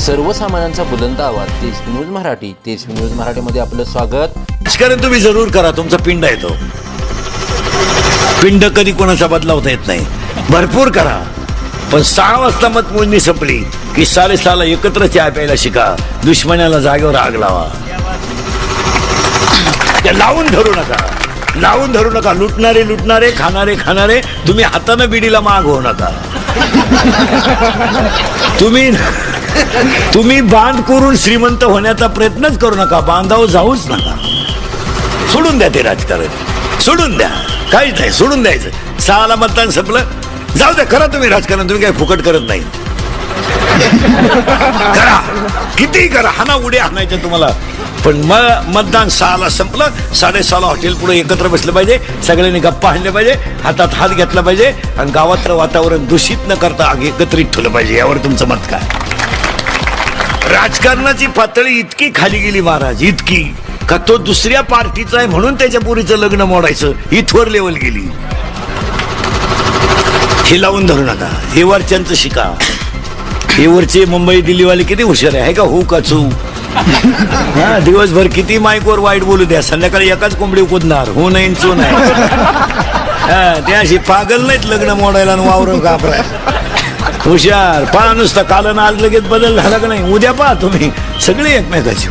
सर्वसामान्यांचा बुलंद आवाज. तेज न्यूज मराठी तेज न्यूज मराठीमध्ये आपलं स्वागत. राजकारण तुम्ही जरूर करा तुमचा पिंड आहे तो. पिंड कधी कोणाचा बदलावता येत नाही. भरपूर करा. पण सहा वाजता मतमोजणी संपली की साले साला एकत्र चहा प्यायला शिका. दुश्मनाला जागेवर आग लावा. त्या लावून धरू नका. लावून धरू नका. लुटणारे लुटणारे खाणारे खाणारे तुम्ही हातानं बिडीला माग होऊ नका. तुम्ही तुम्ही बांध करून श्रीमंत होण्याचा प्रयत्नच करू नका. बांधाव जाऊच नका. सोडून द्या ते राजकारण. सोडून द्या. काहीच नाही सोडून द्यायचं. सहाला मतदान संपलं. जाऊ द्या करा तुम्ही राजकारण. तुम्ही काही फुकट करत नाही. करा. कितीही करा. हाना उड्या हाणायच्या तुम्हाला. पण मग मतदान सहाला संपलं. साडेसहाला हॉटेल पुढे एकत्र बसलं पाहिजे. सगळ्यांनी गप्पा आणले पाहिजे. हातात हात घेतला पाहिजे. आणि गावातलं वातावरण दूषित न करता आग एकत्रित ठेवलं पाहिजे. यावर तुमचं मत काय? राजकारणाची पातळी इतकी खाली गेली महाराज इतकी. का तो दुसऱ्या पार्टीचा आहे म्हणून त्याच्या पुरीचं लग्न मोडायचं. इथवर लेवल गेली. हे लावून धरू नका. हे वरच्यांचं शिका. हे वरचे मुंबई दिल्लीवाले किती हुशार आहे का? हो का चू? हा दिवसभर किती माईकवर वाईट बोलू द्या. संध्याकाळी एकाच कोंबडी कुदणार हो नाही चो नाही. हा, ते अशी पागल नाहीत लग्न मोडायला आणि वावर घाबराय हुशार. पहा नुसतं कालन आज लगेच बदल झाला का नाही? उद्या पहा तुम्ही. सगळे एकमेकाची.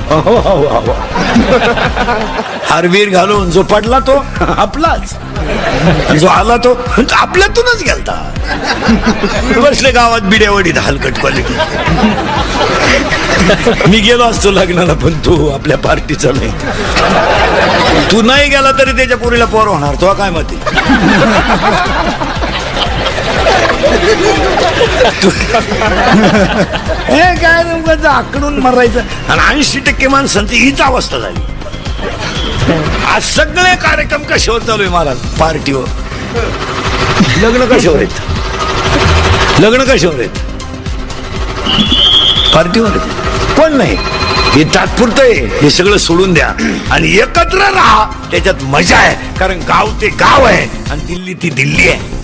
हारवीर हो, हो, हो, घालून जो पडला तो आपलाच. जो आला तो आपल्यातूनच गेलता. बसले गावात बिड्यावडी हलकट क्वालिटी. मी गेलो असतो लग्नाला पण तू आपल्या पार्टीचा नाही. तू नाही गेला तरी त्याच्या पुरीला पोर होणार तो काय माहिती? हे काय नेमकं आकडून मरायचं. आणि ऐंशी टक्के माणसांची हीच अवस्था झाली. आज सगळे कार्यक्रम कशावर चालू आहे महाराज? पार्टीवर. लग्न कशावर आहेत लग्न कशावर आहेत पार्टीवर. आहेत कोण नाही. हे तात्पुरतं आहे. हे सगळं सोडून द्या. आणि एकत्र राहा. त्याच्यात मजा आहे. कारण गाव ते गाव आहे. आणि दिल्ली ती दिल्ली आहे.